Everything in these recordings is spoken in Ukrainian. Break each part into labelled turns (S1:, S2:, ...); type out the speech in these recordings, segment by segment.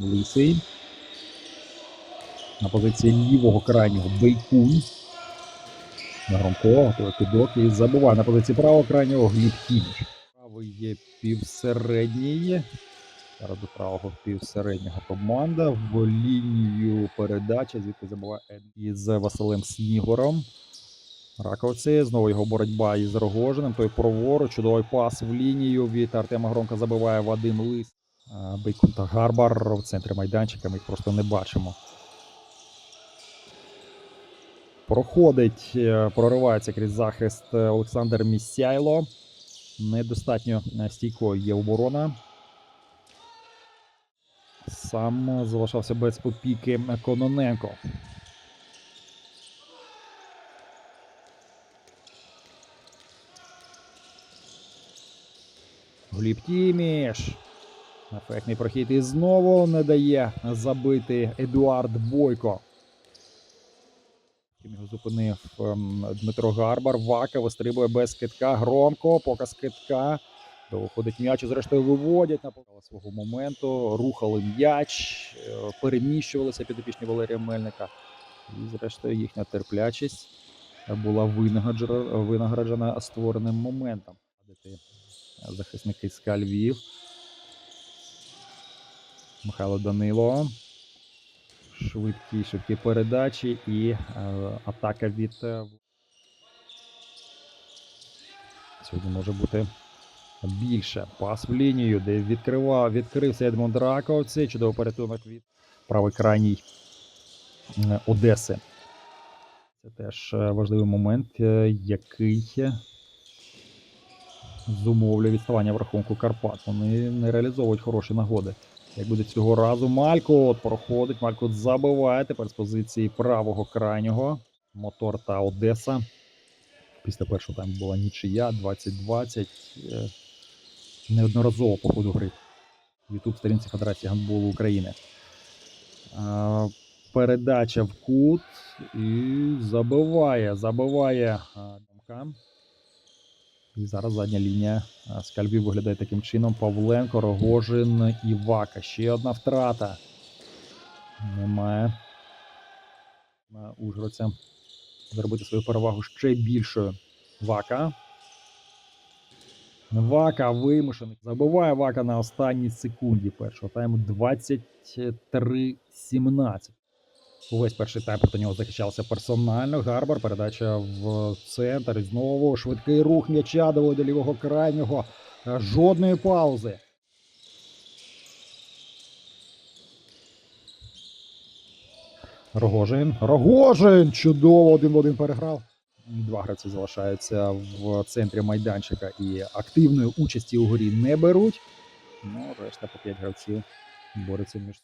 S1: Лисий. На позиції лівого крайнього Бейкун. Громко, готує підок і забуває на позиції правого крайнього Гліб. Правий є півсередній. Зараз до правого півсереднього команда. В лінію передачі, звідки забуває Ед із Василем Снігором. Раковці. Знову його боротьба із Рогожиним. Той праворуч. Чудовий пас в лінію від Артема Громка забиває Вадим Лис. А, Бейкун та Гарбар в центрі майданчика. Ми їх просто не бачимо. Проходить, е, проривається крізь захист е, Олександр Місяйло. Недостатньо е, стійкою є оборона. Сам залишався без опіки Кононенко. Гліб Тіміш. Ефектний прохід і знову не дає забити Едуард Бойко. Його зупинив ем, Дмитро Гарбар. Вака вистрибує без китка. Громко, показ китка. Виходить м'яч, і зрештою виводять на свого моменту. Рухали м'яч, е, переміщувалися підопічні Валерія Мельника. І, зрештою, їхня терплячість була винагороджена, створеним моментом. Падати Захисники СКА Львів. Михайло Данило. Швидкі, швидкі передачі і е, атака від. е, Сьогодні може бути більше. Пас в лінію, де відкривав, відкрився Едмонд Раковці. Чудовий порятунок від правий крайній е, Одеси. Це теж е, важливий момент, який зумовлює відставання в рахунку Карпат. Вони не реалізовують хороші нагоди. Як буде цього разу Малькот проходить. Малькот забиває тепер з позиції правого крайнього. Мотор та Одеса. Після першого тайму була нічия 20-20. Е, Неодноразово по ходу гри. Ютуб сторінці Федерації гандболу України. Передача в кут і забиває. Забиває а, Домка. І зараз задня лінія а, скальбів виглядає таким чином. Павленко, Рогожин і Вака. Ще одна втрата. Немає. Ужгородця зробити свою перевагу ще більшою. Вака. Вака вимушений. Забиває Вака на останній секунді першого тайму 23-17. Увесь перший тайм проти нього захищався персонально. Гарбар. Передача в центр. І знову швидкий рух м'яча до до лівого крайнього. Е, Жодної паузи. Рогожин. Рогожин! Чудово! Один в один переграв. Два гравці залишаються в центрі майданчика і активної участі у горі не беруть. Ну, решта по 5 гравців борються між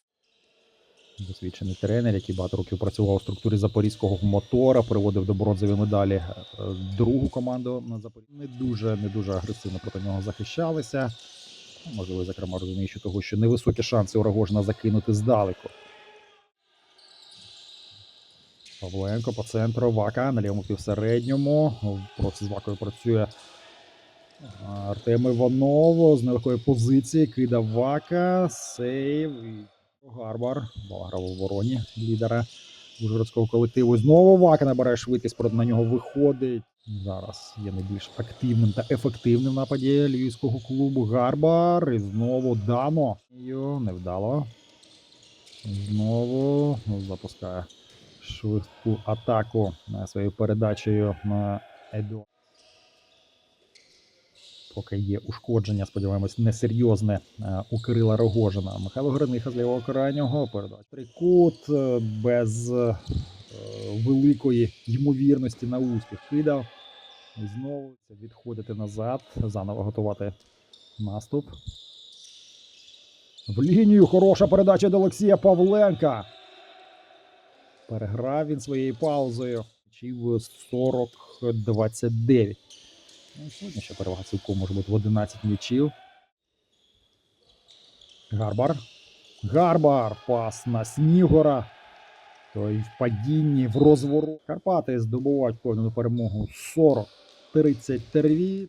S1: досвідчений тренер, який багато років працював у структурі запорізького мотора, приводив до бронзової медалі е, другу команду на Запоріжжі. Не дуже, не дуже агресивно проти нього захищалися. Можливо, зокрема, розуміючи того, що невисокі шанси у Рогожина закинути здалеку. Павленко по центру. Вака на лівому півсередньому. Проти з Вакою працює Артем Іванов з нелегкої позиції. Кидав Вака. Сейв. Гарбар. Баграв у вороні лідера Ужгородського колективу. Знову Вака набирає швидкість, проти на нього виходить. Зараз є найбільш активним та ефективним в нападі львівського клубу. Гарбар. І знову Дано. Йо, Невдало. Знову запускає швидку атаку е, своєю передачею на Еду. Поки є ушкодження, сподіваємось, несерйозне е, у Кирила Рогожина. Михайло Гриниха з лівого крайнього передач. Трикут е, без е, великої ймовірності на успіх кидав. І знову відходити назад, заново готувати наступ. В лінію хороша передача до Олексія Павленка. Переграв він своєю паузою. Чив 40-29. Ну, сьогодні ще перевага цілком може бути в 11 м'ячів. Гарбар. Гарбар. Пас на Снігора. Той в падінні, в розвору. Карпати здобувають повну перемогу 40-33.